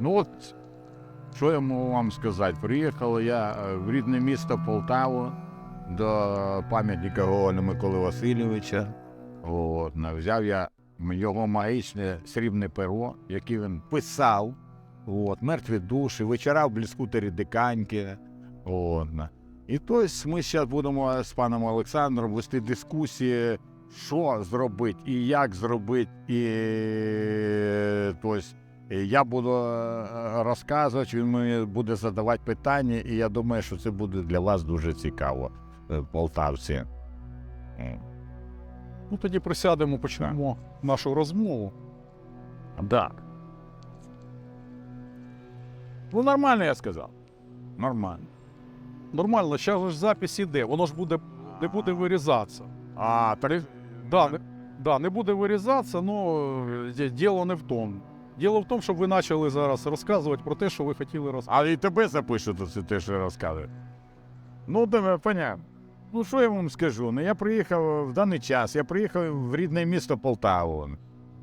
Ну от, що я можу вам сказати? Приїхав я е, в рідне місто Полтаву до пам'ятника Гоголя Миколи Васильовича. От, взяв я його магічне срібне перо, яке він писав. От, мертві душі, вечора в блискутері диканьки. І тобто ми зараз будемо з паном Олександром вести дискусії, що зробити і як зробити. І тобто, я буду е, розказувати, він мені буде задавати питання, і я думаю, що це буде для вас дуже цікаво, е, полтавці. Ну тоді присядемо, почнемо нашу розмову. Да. Ну, нормально я сказав. Нормально. Нормально, зараз ж запис іде, воно ж буде не буде вирізатися. А, три... Да, не, да, не буде вирізатися, але діло не в тому. Діло в тому, щоб ви почали зараз розказувати про те, що ви хотіли розказати. А і тебе запишу, то це те, що я розказую. Ну, тебе, понятно. Ну, що я вам скажу? Ну, я приїхав в даний час, я приїхав в рідне місто Полтаву.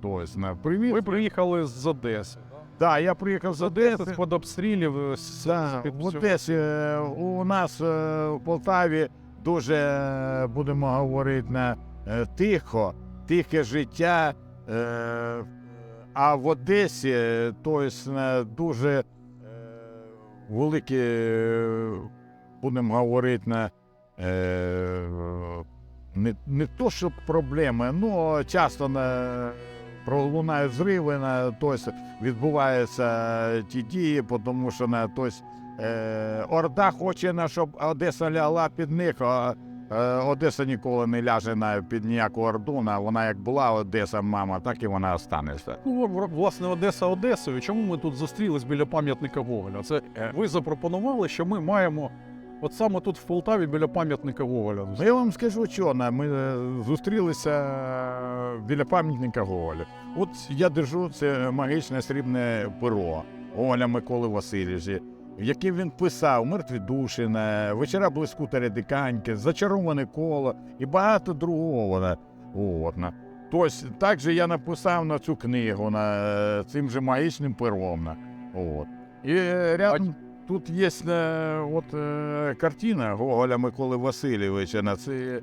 Тобто, на привіз. Ви приїхали з Одеси. Да, я приїхав з З Одеси, Одеси. з-під обстрілів. е, Да, в. Одесі е, у нас е, в Полтаві дуже, е, будемо говорити, на е, тихо, тихе життя. А в Одесі то есть, дуже е, великі, будемо говорити, на не, не то, що проблеми, ну часто на, пролунають зриви, на, тобто відбуваються ті дії, тому що на тобто, Орда хоче, щоб Одеса лягла під них, а Одеса ніколи не ляже на, під ніяку Орду. На, вона як була Одеса, мама, так і вона останеться. Ну, власне, Одеса Одесою. Чому ми тут зустрілись біля пам'ятника Гоголя? Це Е. ви запропонували, що ми маємо от саме тут в Полтаві біля пам'ятника Гоголя. Ну, я вам скажу, що ми е, зустрілися е, біля пам'ятника Гоголя. От я держу це магічне срібне перо Гоголя Миколи Васильовича, яким він писав мертві душі, вечора блискутері диканьки, зачароване коло і багато другого. От. Тобто, так же я написав на цю книгу на, е, цим же магічним пером. На, от. І рядом тут є е, от, е, картина Гоголя Миколи Васильовича. На це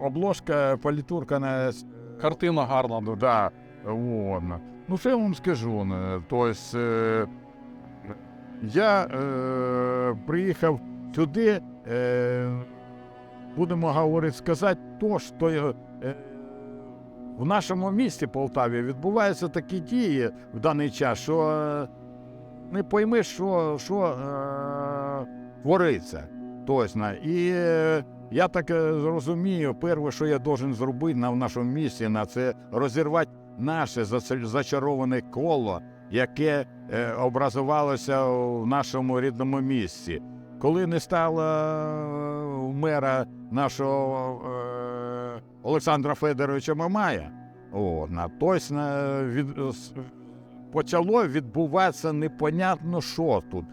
обложка політурка на Картина гарна. Ну, да, вот. Ну, що я вам скажу? То е, я е, приїхав сюди, е, будемо говорити, сказати то, що е, в нашому місті Полтаві відбуваються такі дії в даний час, що е, не пойми, що, що е, твориться. Точно. І е, я так е, зрозумію, перше, що я должен зробити на в нашому місті, на це розірвати наше зачароване коло, яке е, образувалося в нашому рідному місті. Коли не стало е, мера нашого е, Олександра Федоровича Мамая, о, на від, почало відбуватися непонятно що тут.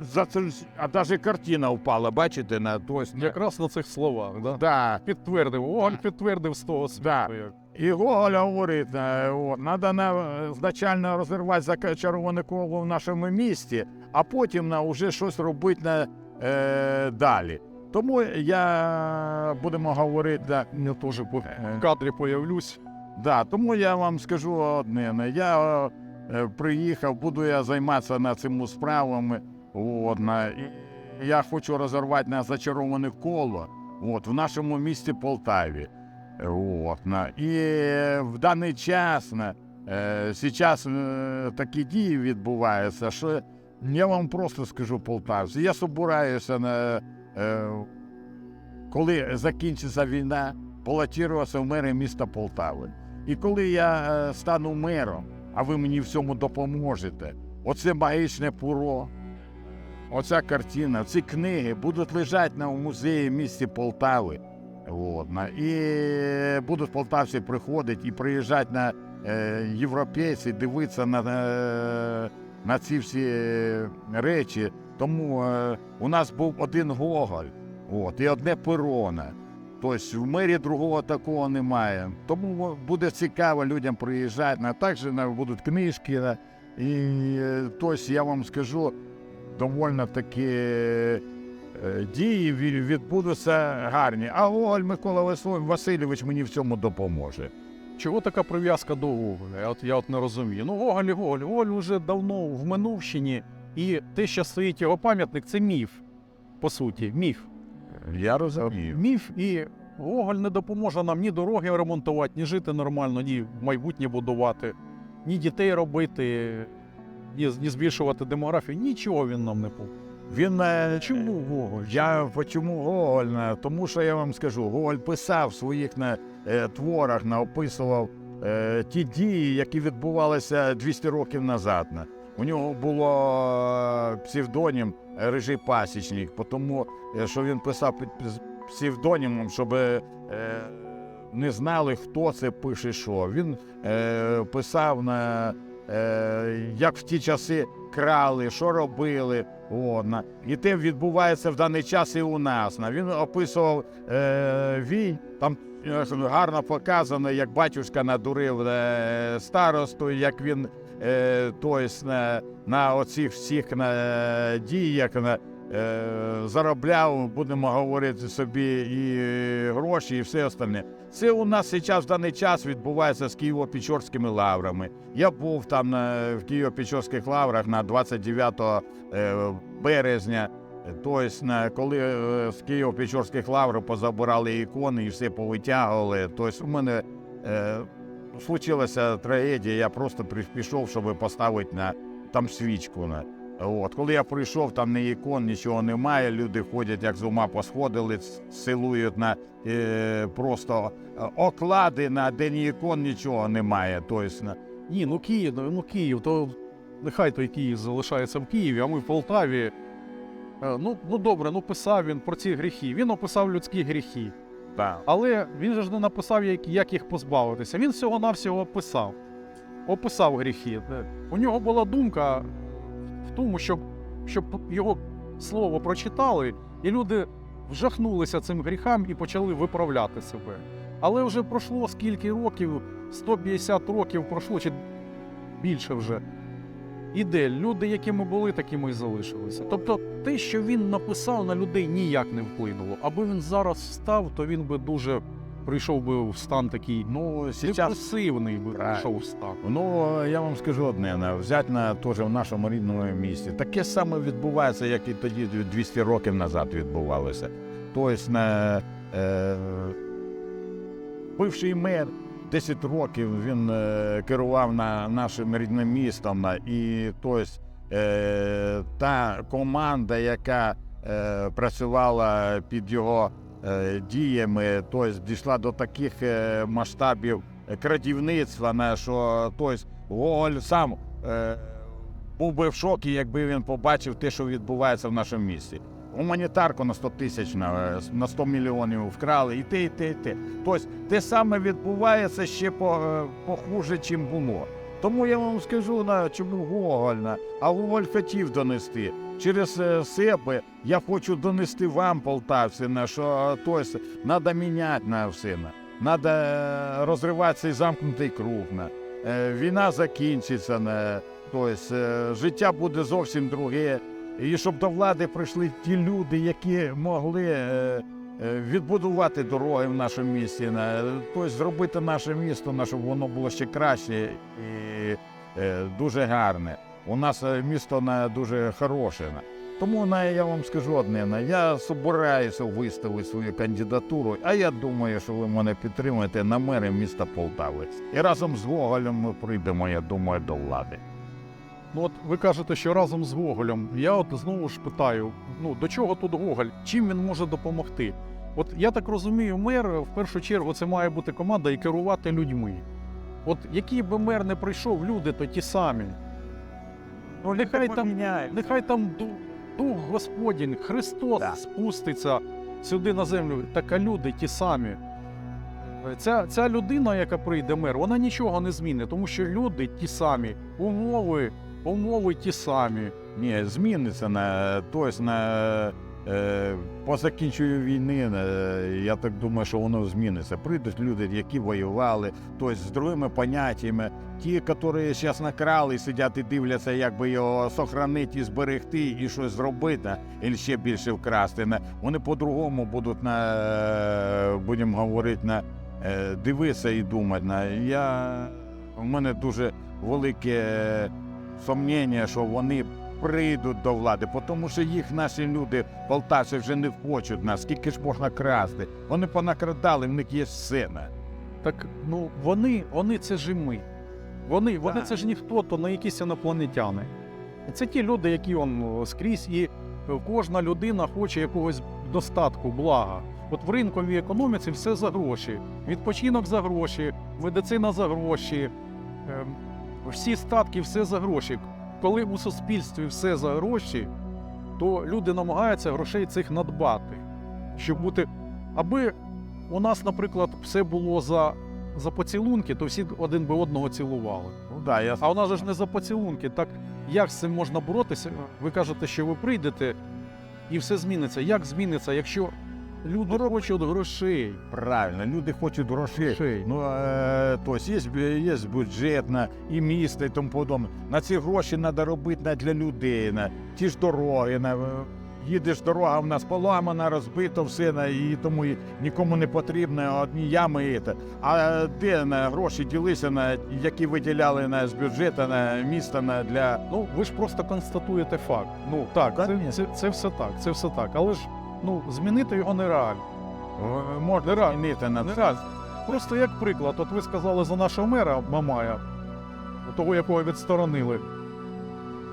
За це, а навіть картина впала, бачите, на тобто, Якраз на цих словах. Да? да, Підтвердив. Гоголь підтвердив з того світу. Да. І Гоголь говорить, е, надо на, значально розірвати зачароване коло в нашому місті, а потім на, вже щось робити на, е, далі. Тому я будемо говорити, да, Я теж по- Е. в кадрі появлюсь. да, тому я вам скажу одне. Я е, приїхав, буду я займатися над цими справами. От, на, і я хочу розірвати на зачароване коло от, в нашому місті Полтаві. От, на, і в даний час на, е, зараз е, такі дії відбуваються, що я вам просто скажу полтавці. Я собираюся на. Е, коли закінчиться війна, балотуватися в мери міста Полтави. І коли я е, стану мером, а ви мені в цьому допоможете, оце магічне пуро, оця картина, ці книги будуть лежати на музеї місті Полтави. От, і будуть полтавці приходити і приїжджати на е, європейці, дивитися на, е, на ці всі речі. Тому е, у нас був один Гоголь, от, і одне перона. Тобто в мері другого такого немає. Тому буде цікаво людям приїжджати. А також будуть книжки, І тобто я вам скажу, довольно таки дії відбудуться гарні. А Гоголь Микола Васильович мені в цьому допоможе. Чого така прив'язка до Гоголя? От, я от не розумію. Ну, Гоголь Гоголь. Гоголь вже давно в Минувщині, і те, що стоїть його пам'ятник, це міф. По суті, міф. Я розумію. Міф і Гоголь не допоможе нам ні дороги ремонтувати, ні жити нормально, ні майбутнє будувати, ні дітей робити, ні, ні збільшувати демографію. Нічого він нам не поможе. Він е, Чому Гоголь? Я чому Гоголь? Е, Тому що я вам скажу, Гоголь писав в своїх на, е, творах, на, описував е, ті дії, які відбувалися 200 років назад. на. У нього було е, псевдонім Рижий Пасічник, тому е, що він писав під пс- псевдонімом, щоб е, не знали, хто це пише що. Він е, писав на е, як в ті часи крали, що робили. О. І те відбувається в даний час і у нас. На. Він описував е, вій, там е, гарно показано, як батюшка надурив е, старосту, як він е, тось, на, на оцих всіх на, діях на, е, заробляв, будемо говорити собі, і гроші, і все остальне. Це у нас зараз в даний час відбувається з Києво-Печорськими лаврами. Я був там в Києво-Печорських лаврах на 29 е, березня. Тобто, коли е, з Києво-Печорських лавр позабирали ікони і все повитягували. Тобто, у мене е, случилася трагедія, я просто пішов, щоб поставити на там свічку. На. От. Коли я прийшов, там ні ікон, нічого немає. Люди ходять, як з ума посходили, силують на е, просто е, оклади на день ікон, нічого немає. Тобто, на, Ні, ну Київ, ну ну, Київ, то нехай той Київ залишається в Києві, а ми в Полтаві. Е, Ну, ну добре, ну писав він про ці гріхи. Він описав людські гріхи. да. Але він же ж не написав, як, як їх позбавитися. Він всього-навсього описав. Описав гріхи. Е, У нього була думка тому, щоб, щоб його слово прочитали, і люди вжахнулися цим гріхам і почали виправляти себе. Але вже пройшло скільки років, 150 років пройшло, чи більше вже. Іде, люди, якими були, такими і залишилися. Тобто те, що він написав на людей, ніяк не вплинуло. Аби він зараз встав, то він би дуже прийшов би в стан такий Ну, сейчас депресивний би прийшов в стан. Ну, я вам скажу одне, на, взяти на теж в нашому рідному місті. Таке саме відбувається, як і тоді 200 років назад відбувалося. Тобто, на, е, бивший мер 10 років він е, керував на нашим рідним містом. На, і тобто, е, та команда, яка е, працювала під його діями, тобто, дійшла до таких е, масштабів крадівництва, на що тобто, Гоголь сам е, був би в шокі, якби він побачив те, що відбувається в нашому місті. Гуманітарку на 100 тисяч на, на 100 мільйонів вкрали, і те, і те, і те. Тобто те саме відбувається ще по, е, похуже, чим було. Тому я вам скажу, на чому Гоголь, а Гоголь хотів донести. Через е, себе я хочу донести вам, полтавці, на що тобто, треба міняти на все. Е, розривати цей замкнутий круг. Е, Війна закінчиться. Тобто, е, життя буде зовсім друге. І щоб до влади прийшли ті люди, які могли е, е, відбудувати дороги в нашому місті, тобто зробити наше місто, щоб воно було ще краще і е, дуже гарне. У нас е, місто на, дуже хороше. Тому я вам скажу одне, я собираюся виставити свою кандидатуру, а я думаю, що ви мене підтримаєте на мери міста Полтави. І разом з Гоголем ми прийдемо, я думаю, до влади. Ну от ви кажете, що разом з Гоголем. Я от знову ж питаю: ну до чого тут Гоголь? Чим він може допомогти? От я так розумію, мер в першу чергу це має бути команда і керувати людьми. От який би мер не прийшов, люди то ті самі. Ну, нехай там, нехай там ду- Дух Господень, Христос Да. спуститься сюди на землю, так а люди ті самі. Ця, ця людина, яка прийде мер, вона нічого не змінить, тому що люди ті самі, умови, умови ті самі. Ні, зміниться на тобто на по закінченню війни, е, я так думаю, що воно зміниться. Прийдуть люди, які воювали, тобто з другими поняттями. Ті, які зараз накрали, сидять і дивляться, як би його сохранити і зберегти, і щось зробити, і ще більше вкрасти. Вони по-другому будуть на е, будемо говорити на е, дивитися і думати. На я у мене дуже велике сумніння, що вони прийдуть до влади, тому що їх наші люди, полтавці, вже не хочуть нас. Скільки ж можна красти? Вони понакрадали, в них є сина. Так ну вони, вони це ж і ми. Вони, вони це ж ніхто, то не якісь інопланетяни. Це ті люди, які он скрізь, і кожна людина хоче якогось достатку, блага. От в ринковій економіці все за гроші. Відпочинок за гроші, медицина за гроші, ем, всі статки, все за гроші. Коли у суспільстві все за гроші, то люди намагаються грошей цих надбати, щоб бути. Аби у нас, наприклад, все було за, за поцілунки, то всі один би одного цілували. Ну да, я А у нас же ж не за поцілунки. Так як з цим можна боротися? Ви кажете, що ви прийдете і все зміниться. Як зміниться, якщо люди хочуть грошей? правильно, люди хочуть грошей. Грошей. Ну, е, тобто є, є бюджет на і місто, і тому подобне. На ці гроші треба робити для людей, на ті ж дороги. На, їдеш дорога, в нас поламана, розбито все, на, і тому і нікому не потрібно одні ями. І. А де на гроші ділися, на, які виділяли на, з бюджету на місто на, для. Ну, ви ж просто констатуєте факт. Ну так, це, це, це все так, це все так. Але ж ну, змінити його нереально. е, Можна змінити на Не це. Просто як приклад, от ви сказали за нашого мера Мамая, того, якого відсторонили.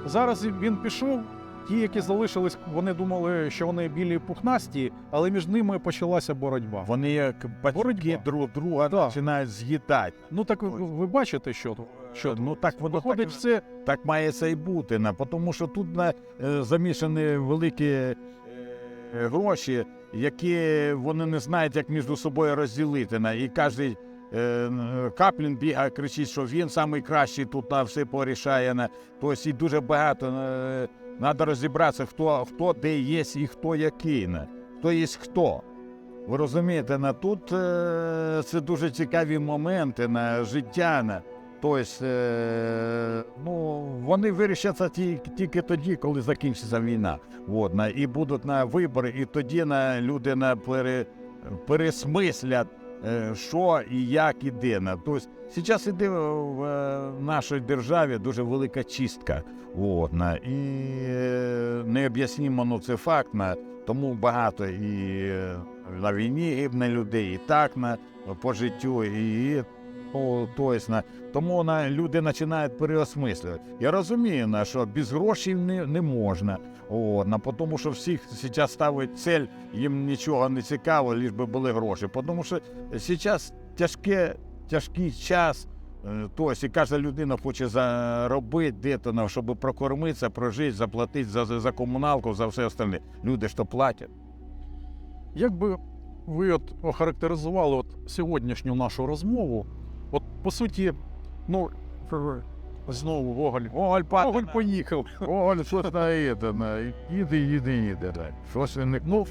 Зараз він пішов. Ті, які залишились, вони думали, що вони білі пухнасті, але між ними почалася боротьба. Вони як батьки друг друга Да. починають з'їдати. Ну так ви, ви бачите, що? Що Ну так воно виходить, так, все так має це і бути, тому що тут на, е, замішані великі е, гроші, які вони не знають, як між собою розділити. І кожен Каплін бігає, кричить, що він найкращий тут на все порішає. Тобто і дуже багато треба розібратися, хто, хто де є і хто який. Хто є хто. Ви розумієте, на тут е, це дуже цікаві моменти на життя. Тобто, е, ну, вони вирішаться ті, тільки тоді, коли закінчиться війна. От, і будуть на вибори, і тоді на, люди на, пере, пересмислять, е, що і як і де. На. Тобто, зараз іде в нашій державі дуже велика чистка. От, і е, необ'яснимо, ну, це факт. Тому багато і на війні гибне людей, і так на, по життю, і о, то есть, на, тому на, люди починають переосмислювати. Я розумію, на, що без грошей не, не можна. О, тому що всіх зараз ставить цель, їм нічого не цікаво, лиш би були гроші. Тому що зараз тяжке, тяжкий час. е, Тобто, і кожна людина хоче заробити де-то, щоб прокормитися, прожити, заплатити за, за, комуналку, за все остальне. Люди то платять. Як би ви от охарактеризували от сьогоднішню нашу розмову? От по суті, ну знову Гоголь. Оголь, Гоголь поїхав. Оголь, що це це, на, їде, їде, їде. Щось він не Ну,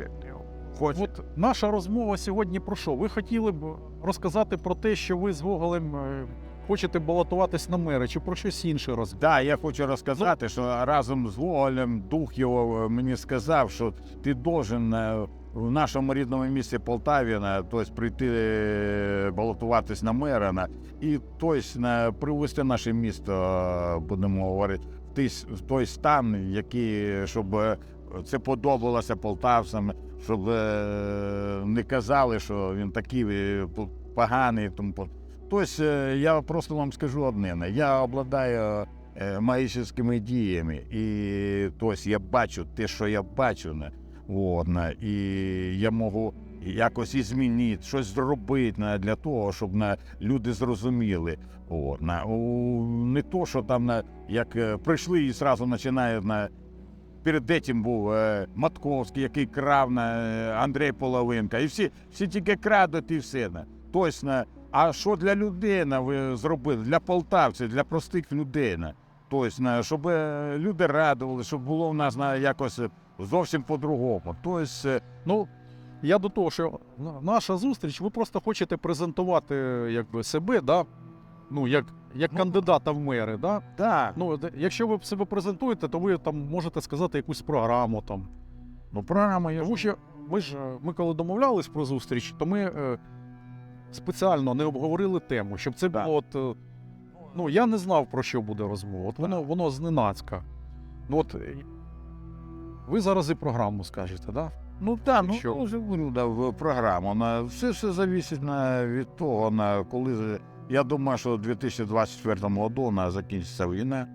хоче. От наша розмова сьогодні про що? Ви хотіли б розказати про те, що ви з Гоголем е, хочете балотуватись на мери, чи про щось інше розказати? Да, я хочу розказати, що разом з Гоголем дух його е, мені сказав, що ти должен е, в нашому рідному місті Полтаві на, тобто, прийти е, балотуватись на мера на, і тобто, на, привести наше місто, е, будемо говорити, в той, стан, який, щоб е, це подобалося полтавцям, щоб не казали, що він такий поганий. Тому Тобто, я просто вам скажу одне. Я обладаю магічними діями. І тобто, я бачу те, що я бачу. От, і я можу якось і змінити, щось зробити для того, щоб не, люди зрозуміли. От, не, то, що там не, як е, прийшли і одразу починають на. Перед цим був е, Матковський, який крав на е, Андрій Половинка. І всі, всі тільки крадуть і все. На. Тобто, на, а що для людей ви зробили? Для полтавців, для простих людей. Тобто, щоб люди радували, щоб було в нас на, якось зовсім по-другому. Тобто, е, Ну, я до того, що наша зустріч, ви просто хочете презентувати якби, себе, да? ну, як, як Ну. кандидата в мери. Да? так, Ну, якщо ви себе презентуєте, то ви там можете сказати якусь програму. Там. ну програма є. Тому що ми ж е, ми коли домовлялись про зустріч, то ми е, спеціально не обговорили тему, щоб це було. От, е, ну, я не знав, про що буде розмова. От воно, воно зненацька. Ну, от, е, ви зараз і програму скажете, так? Да? Ну так, ну Що? вже говорю, да, в програму. На, все, все залежить на, від того, на, коли. Я думаю, що у 2024 году на, закінчиться війна.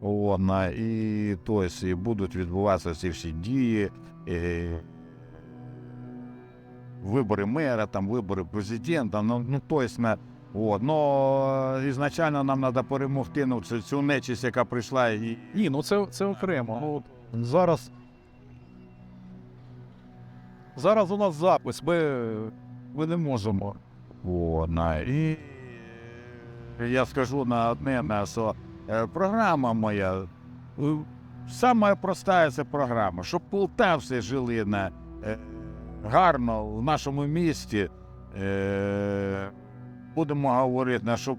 О, на, і, то і будуть відбуватися ці всі дії. І, вибори мера, там, вибори президента. Ну, ну то на, от, но ізначально нам треба перемогти ну, цю, цю нечисть, яка прийшла і, Ні, ну це, це окремо. Ну, от зараз. Зараз у нас запис, ми, ми не можемо. О, на, і я скажу на одне, на, що е, програма моя, е, сама проста це програма, щоб полтавці жили на, е, гарно в нашому місті. Будемо говорити, щоб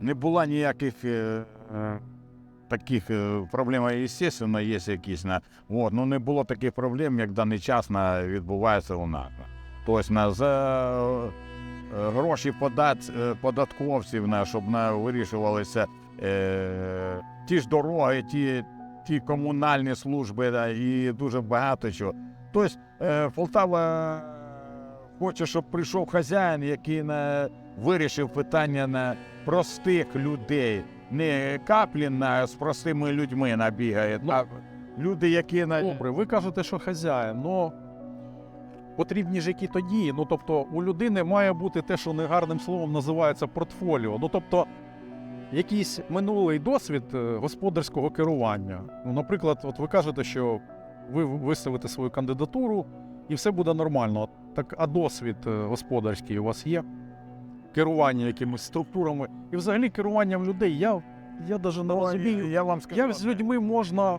не було ніяких таких е, проблем, звісно, є якісь. От, ну не було таких проблем, як даний час відбувається у нас. Тобто на, за е, гроші подат, е, податковців, на, щоб на, вирішувалися е, ті ж дороги, ті, ті комунальні служби да, і дуже багато чого. Тобто е, Полтава хоче, щоб прийшов хазяїн, який на, вирішив питання на простих людей. Не Каплін з простими людьми набігає, Ну, а люди, які на Добре, ви кажете, що хазяїн, ну потрібні ж які тоді. Ну тобто, у людини має бути те, що негарним словом називається портфоліо. Ну тобто, якийсь минулий досвід е, господарського керування. Ну, наприклад, от ви кажете, що ви виставите свою кандидатуру і все буде нормально. Так, а досвід е, господарський у вас є? Керування якимись структурами і взагалі керуванням людей. Я, я навіть не розумію. я вам скажу, Як з людьми можна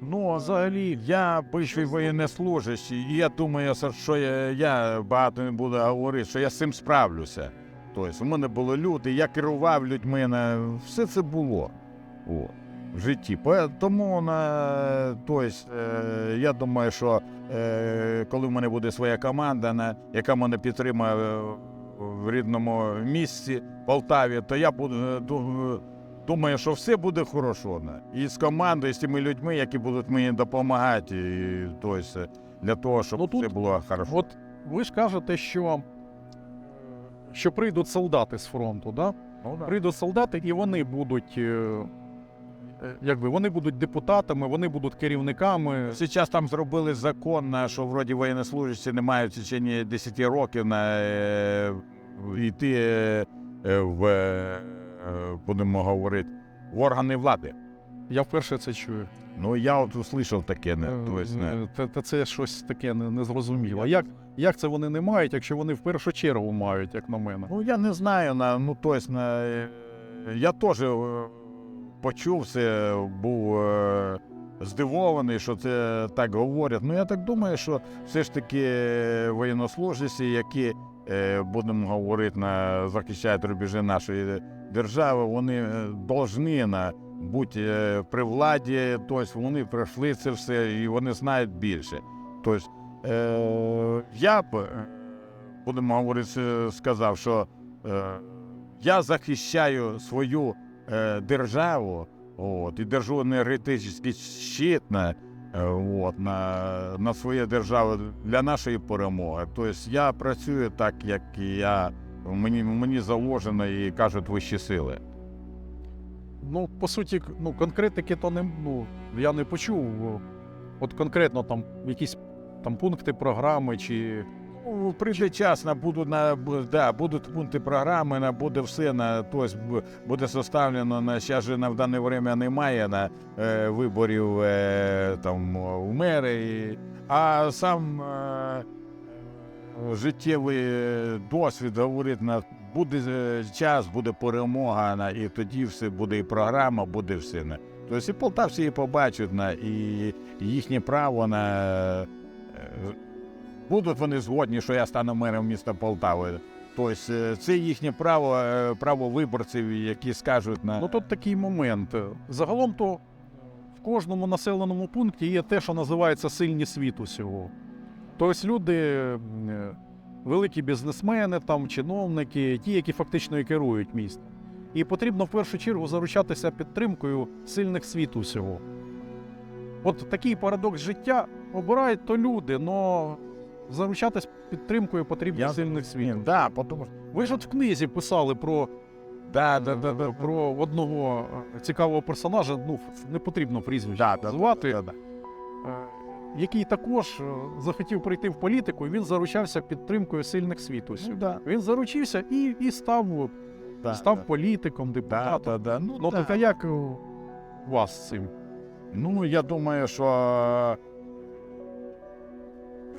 Ну, взагалі, я бивший воєннослужащий, і я думаю, що- я, я багато не буду говорити, що я з цим справлюся. Тобто, у мене були люди, я керував людьми, на, все це було О, в житті. Тому на, тобто, е, я думаю, що е, коли в мене буде своя команда, на, яка мене підтримує е, в рідному місці Полтаві, то я буду е, Думаю, що все буде хорошо. І з командою, і з тими людьми, які будуть мені допомагати, і, тобто, для того, щоб Ну, тут- все було хорошо. От ви ж кажете, що, що прийдуть солдати з фронту, да? Ну, Прийдуть солдати, і вони будуть. Е, Якби вони будуть депутатами, вони будуть керівниками. Зараз там зробили закон, що вроді воєннослужащі не мають в течение 10 років на, е, йти е, в, будемо говорити, в органи влади. Я вперше це чую. Ну, я от услышав таке. Не, не. Та, та це щось таке не- незрозуміло. Як, як це вони не мають, якщо вони в першу чергу мають, як на мене? Ну, я не знаю, на, ну, тобто, на, я теж почув це, був е, здивований, що це так говорять. Ну, я так думаю, що все ж таки е, які, е, будемо говорити, на, захищають рубежі нашої держави, вони е, должны на, бути е, при владі, тобто вони пройшли це все і вони знають більше. Тобто, е, я б, е, будемо говорити, е, сказав, що е, я захищаю свою е, державу от, і держу енергетичний щит на, е, от, на, на свою державу для нашої перемоги. Тобто я працюю так, як я, мені, мені заложено і кажуть вищі сили. Ну, по суті, ну, конкретики то не ну, я не почув. От конкретно там якісь там пункти програми чи. Ну, Прийде час, на буду на да, будуть пункти програми, на буде все на бу- буде составлено на зараз же на в дане время немає на е, виборів е, там у мери, а сам е, життєвий досвід говорить на буде е, час, буде перемога, на, і тоді все буде і програма, буде все. На. Тобто і полтавці її побачать на і їхнє право на е, будуть вони згодні, що я стану мером міста Полтави. Тобто це їхнє право, е, право виборців, які скажуть на Ну тут такий момент. Загалом то в кожному населеному пункті є те, що називається сильні світу всього. Тобто люди, е, великі бізнесмени, там, чиновники, ті, які фактично і керують містом. І потрібно в першу чергу заручатися підтримкою сильних світу всього. От такий парадокс життя обирають то люди, але заручатись підтримкою потрібно Я сильних світу. Ні, да, тому що Ви ж от в книзі писали про да, да, да, да, про одного е, цікавого персонажа, ну не потрібно прізвище да, да, називати, да, да. е, який також е, захотів прийти в політику, і він заручався підтримкою сильних світу. Ну, да, Він заручився і, і став, да, став да. політиком, депутатом. да, да. Ну, Ну да. так а як у вас з цим? Ну, я думаю, що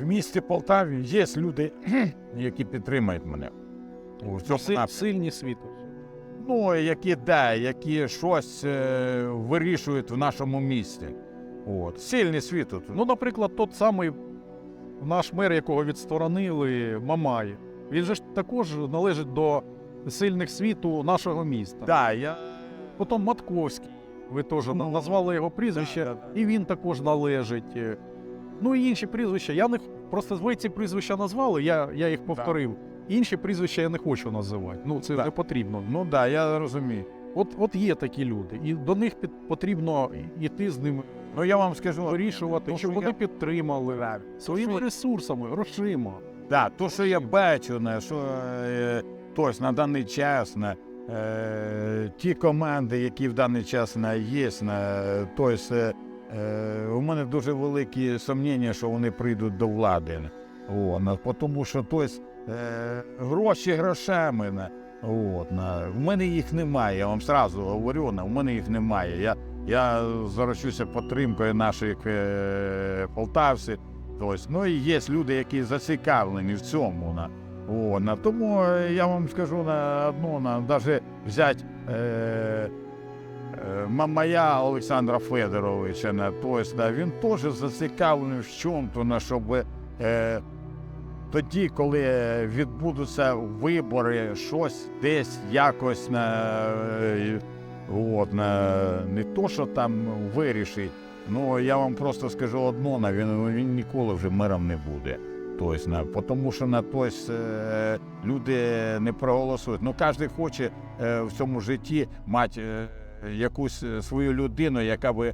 в місті Полтаві є люди, які підтримують мене. У цьому Си- сильні світу. Ну, які да, які щось е, вирішують в нашому місті. От. Сильний світ тут. Ну, наприклад, тот самий наш мер, якого відсторонили, Мамай. Він же ж також належить до сильних світу нашого міста. да, я... Потім Матковський. Ви теж Ну, назвали його прізвище, да, да, да. і він також належить. Ну і інші прізвища. Я не просто ви ці прізвища назвали, я, я їх повторив. Інші прізвища я не хочу називати. Ну це Да. не потрібно. Ну так, да, я розумію. От, от є такі люди, і до них під, потрібно йти з ними Ну я вам скажу, вирішувати, щоб вони я- підтримали своїми що- ресурсами, грошима. Да, то, що я бачу, на, що е, на даний час на е, ті команди, які в даний час на, є, на, тось, е, е, у мене дуже великі сумніння, що вони прийдуть до влади. О, тому що тось, е, гроші грошами. От, на, в мене їх немає, я вам сразу говорю, на, в мене їх немає. Я, я заручуся підтримкою наших е, полтавців. Тобто, ну і є люди, які зацікавлені в цьому. На, о, на, тому е, я вам скажу на одну, на, навіть взяти е, е, Мамая Олександра Федоровича, на, тобто, він теж зацікавлений в чому-то, на, щоб е, тоді, коли відбудуться вибори, щось десь якось на, е, от, на, не то, що там вирішить, Ну, я вам просто скажу одно, він, він ніколи вже мером не буде. Тобто, тому що на той е, люди не проголосують. Ну, кожен хоче е, в цьому житті мати е, якусь е, свою людину, яка би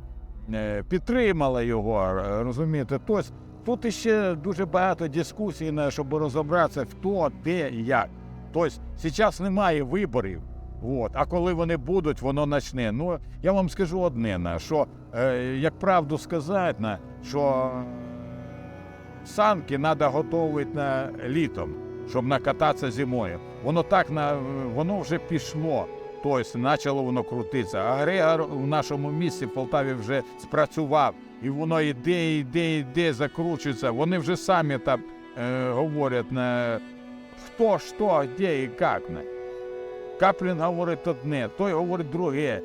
е, підтримала його. е, Розумієте? Тобто, тут іще дуже багато дискусій, щоб розібратися, хто, де і як. Тобто, зараз немає виборів. От. А коли вони будуть, воно почне. Ну, я вам скажу одне, на, що, е, як правду сказати, на, що санки треба готувати на літом, щоб накататися зимою. Воно так на, воно вже пішло. Тобто почало воно крутитися. Агрегор в нашому місті в Полтаві вже спрацював. І воно йде, йде, йде, закручується. Вони вже самі там е, говорять на хто, що, де і як. Каплін говорить одне, той говорить друге.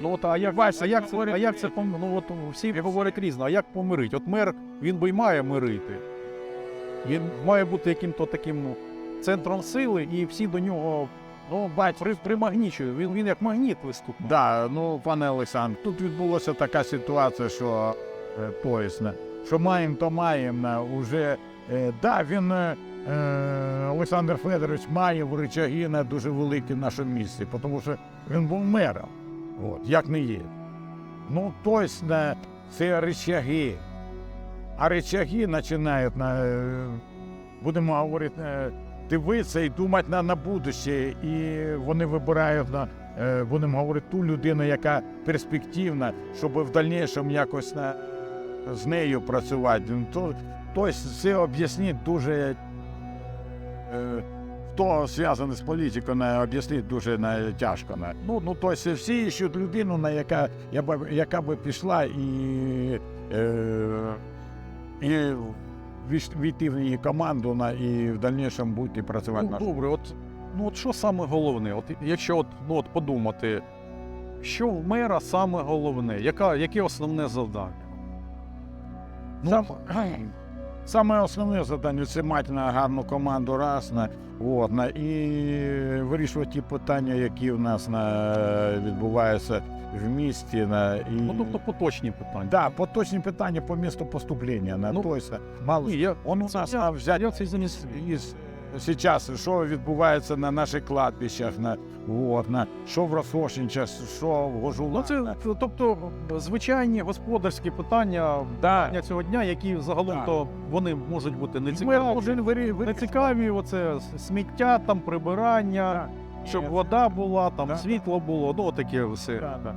Ну от а як, а як це, а як це пом- ну, от всі говорять різно, а як помирить? От мер він би й має мирити. Він має бути яким-то таким ну, центром сили, і всі до нього Ну, бать, при, примагнічують. Він, він як магніт виступає. Да, ну, пане Олександр, тут відбулася така ситуація, що е, поясна, що маємо, то маємо. Уже, е, да, він, е, е, Олександр Федорович, має в речаги на дуже великі в нашому місті, тому що він був мером. От, як не є. Ну, тобто, це речаги. А речаги починають на, е, будемо говорити, е, дивитися і думати на, на будуще. І вони вибирають на е, будемо говорити, ту людину, яка перспективна, щоб в дальнішому якось на, з нею працювати. Ну, То, тобто це об'яснити дуже, е, хто зв'язаний з політикою, на, об'яснити дуже на, тяжко. На. Ну, ну, тобто всі іщуть людину, на, яка, я яка би пішла і, е, і війти в її команду на, і в дальнішому бути працювати Ну, на добре, от, ну от що саме головне? От якщо от, ну, от подумати, що в мера саме головне? Яка, яке основне завдання? Ну, Сам, саме основне завдання це мати на гарну команду раз на, от, на, і вирішувати ті питання, які в нас на, відбуваються в місті. На, і, Ну, тобто поточні питання. да, поточні питання по місту поступлення. На Ну, той, се- мало Ні, я, Он у це нас я- взяти я цей заміс. із зараз, що відбувається на наших кладбищах, на, от, на, що в Росошинчах, що в Гожулах. Ну, це тобто звичайні господарські питання да. дня цього дня, які загалом Так. то вони можуть бути не Мер цікаві. може вирі- вирі- Не цікаві, оце сміття, там прибирання, щоб вода була, там Да. світло було, ну таке все. Да, да.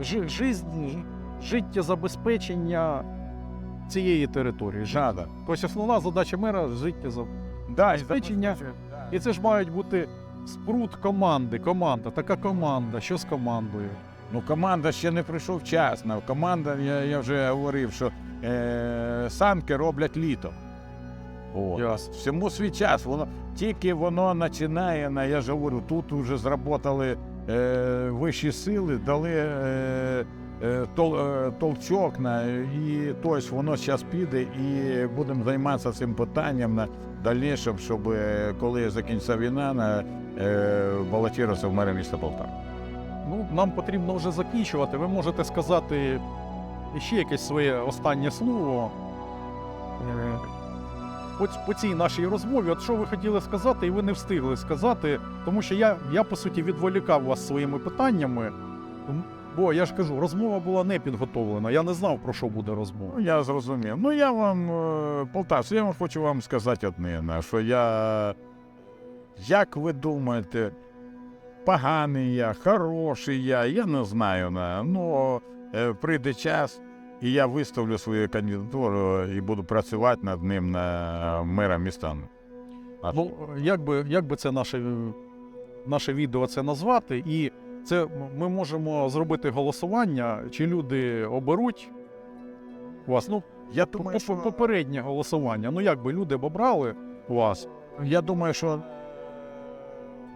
Жи- жизнь, життєзабезпечення цієї території. Жи- Да, да. Тобто основна задача мера життєзабезпечення. Да, і Забезпечення. І це ж мають бути спрут команди, команда, така команда, що з командою. Ну, команда ще не прийшов час. На команда, я, я вже говорив, що е, санки роблять літом. О, Ясно. всьому свій час. Воно тільки воно починає, на, я ж говорю, тут вже зработали е, вищі сили, дали е, е, тол, е, толчок на, і тобто воно зараз піде і будемо займатися цим питанням на далі, щоб, е, коли закінчиться війна, на, е, балотуватися в мери міста Полтава. Ну, нам потрібно вже закінчувати. Ви можете сказати ще якесь своє останнє слово. По, цій нашій розмові, от що ви хотіли сказати, і ви не встигли сказати, тому що я, я по суті відволікав вас своїми питаннями. Бо я ж кажу, розмова була не підготовлена. Я не знав, про що буде розмова. Ну, я зрозумів. Ну, я вам, е, полтавці, я вам хочу вам сказати одне, що я, як ви думаєте, поганий я, хороший я, я не знаю. На, ну, е, прийде час, і я виставлю свою кандидатуру і буду працювати над ним на мера міста. А Ну, як би, як би це наше, наше відео це назвати, і це ми можемо зробити голосування, чи люди оберуть вас. Ну, я думаю, що, Попереднє голосування. Ну як би люди б обрали вас. я думаю, що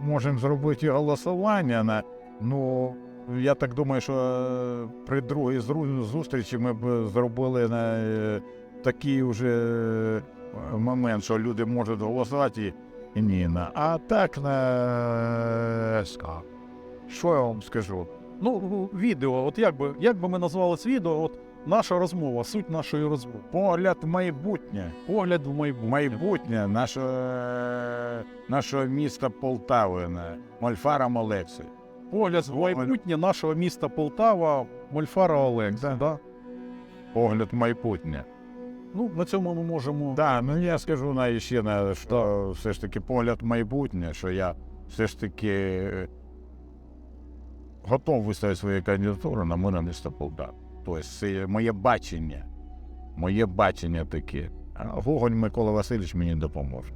можемо зробити голосування. На, ну, я так думаю, що е, при другій зустрічі ми б зробили на е, такий вже е, момент, що люди можуть голосувати і ні. На. А так на ска. Що я вам скажу? Ну, відео, от як би, як би ми назвали це відео, от наша розмова, суть нашої розмови. Погляд в майбутнє. Погляд в майбутнє. Майбутнє нашого, нашого міста Полтави на Мольфаром Олексій. Погляд в майбутнє нашого міста Полтава, Мольфара Олекс. Да. Да. Погляд в майбутнє. Ну, на цьому ми можемо. Так, ну я скажу на ще на що все ж таки погляд в майбутнє, що я все ж таки е, готов виставити свою кандидатуру на мене місто Полтава. Тобто це моє бачення. Моє бачення таке. А Гоголь Микола Васильович мені допоможе.